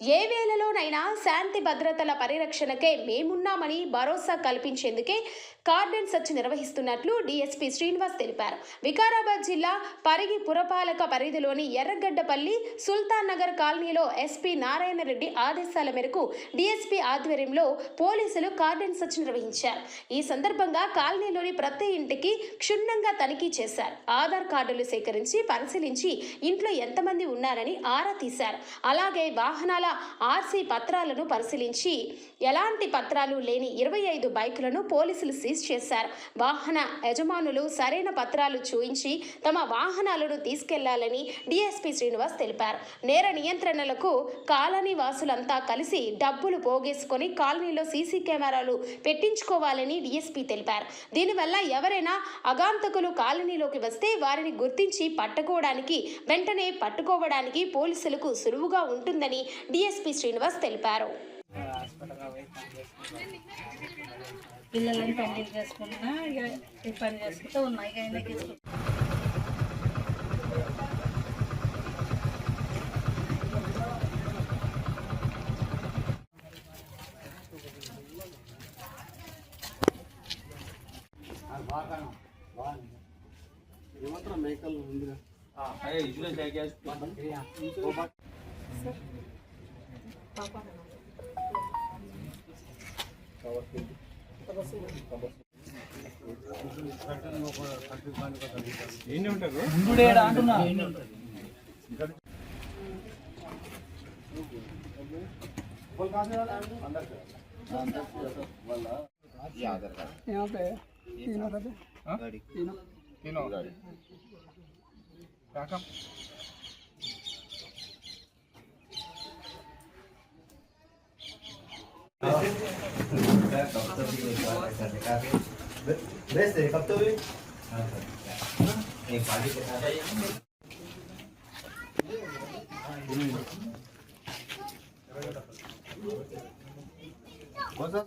ఏ వేళలోనైనా శాంతి భద్రతల పరిరక్షణకే మేమున్నామని భరోసా కల్పించేందుకే కార్డన్ సర్చ్ నిర్వహిస్తున్నట్లు డీఎస్పీ శ్రీనివాస్ తెలిపారు. వికారాబాద్ జిల్లా పరిగి పురపాలక పరిధిలోని ఎర్రగడ్డపల్లి సుల్తాన్ నగర్ కాలనీలో ఎస్పీ నారాయణ రెడ్డి ఆదేశాల మేరకు డీఎస్పీ ఆధ్వర్యంలో పోలీసులు కార్డన్ సర్చ్ నిర్వహించారు. ఈ సందర్భంగా కాలనీలోని ప్రతి ఇంటికి క్షుణ్ణంగా తనిఖీ చేశారు. ఆధార్ కార్డులు సేకరించి పరిశీలించి ఇంట్లో ఎంతమంది ఉన్నారని ఆరా తీశారు. అలాగే వాహనాల ఆర్సీ పత్రాలను పరిశీలించి ఎలాంటి పత్రాలు లేని ఇరవై ఐదు బైకులను పోలీసులు సీజ్ చేశారు. వాహన యజమానులు సరైన పత్రాలు చూయించి తమ వాహనాలను తీసుకెళ్ళాలని డీఎస్పీ శ్రీనివాస్ తెలిపారు. నేర నియంత్రణలకు కాలనీ వాసులంతా కలిసి డబ్బులు పోగేసుకొని కాలనీలో సీసీ కెమెరాలు పెట్టించుకోవాలని డీఎస్పీ తెలిపారు. దీనివల్ల ఎవరైనా అగాంతకులు కాలనీలోకి వస్తే వారిని గుర్తించి పట్టుకోవడానికి వెంటనే పట్టుకోవడానికి పోలీసులకు సులువుగా ఉంటుందని డీఎస్పీ శ్రీనివాస్ తెలిపారు. పిల్లలని పెళ్ళి చేసుకున్నా ఇక ఈ పని చేసుకుంటూ ఉన్నా ఇక ఆయనకి మేకలు ఉందిగా यहाँ पे तीनों तीनों तीनों गाड़ी ¿Qué pasa?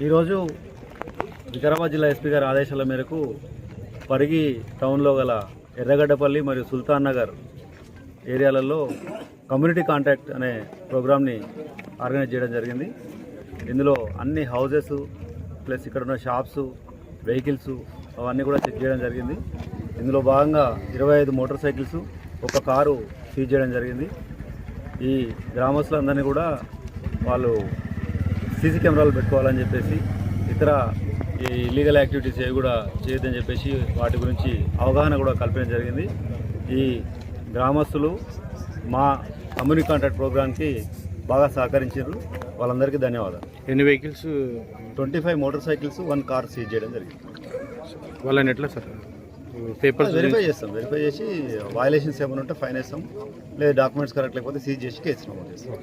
ఈరోజు వికారాబాద్ జిల్లా ఎస్పీ గారి ఆదేశాల మేరకు పరిగి టౌన్లో గల ఎర్రగడ్డపల్లి మరియు సుల్తాన్ నగర్ ఏరియాలలో కమ్యూనిటీ కాంటాక్ట్ అనే ప్రోగ్రామ్ని ఆర్గనైజ్ చేయడం జరిగింది. ఇందులో అన్ని హౌజెస్ ప్లస్ ఇక్కడ ఉన్న షాప్స్ వెహికల్స్ అవన్నీ కూడా చెక్ చేయడం జరిగింది. ఇందులో భాగంగా ఇరవై ఐదు మోటార్ సైకిల్స్ ఒక కారు సీజ్ చేయడం జరిగింది. ఈ గ్రామస్తులందరినీ కూడా వాళ్ళు సీసీ కెమెరాలు పెట్టుకోవాలని చెప్పేసి ఇతర ఇల్లీగల్ యాక్టివిటీస్ ఏవి కూడా చేయొద్దని చెప్పేసి వాటి గురించి అవగాహన కూడా కల్పించడం జరిగింది. ఈ గ్రామస్తులు మా కమ్యూనిటీ కాంటాక్ట్ ప్రోగ్రామ్కి బాగా సహకరించారు వాళ్ళందరికీ ధన్యవాదాలు. ఎన్ని vehicles? Twenty five motor cycles one car seize చేయడం జరిగింది. వాళ్ళని ఎట్లా సార్? పేపర్స్ వెరిఫై చేస్తాం. వెరిఫై చేసి వయలేషన్స్ ఏమైనా ఉంటే ఫైన్ వేస్తాం లేదా డాక్యుమెంట్స్ కరెక్ట్ లేకపోతే సీజ్ చేసి కేసు నమోదు చేస్తాం.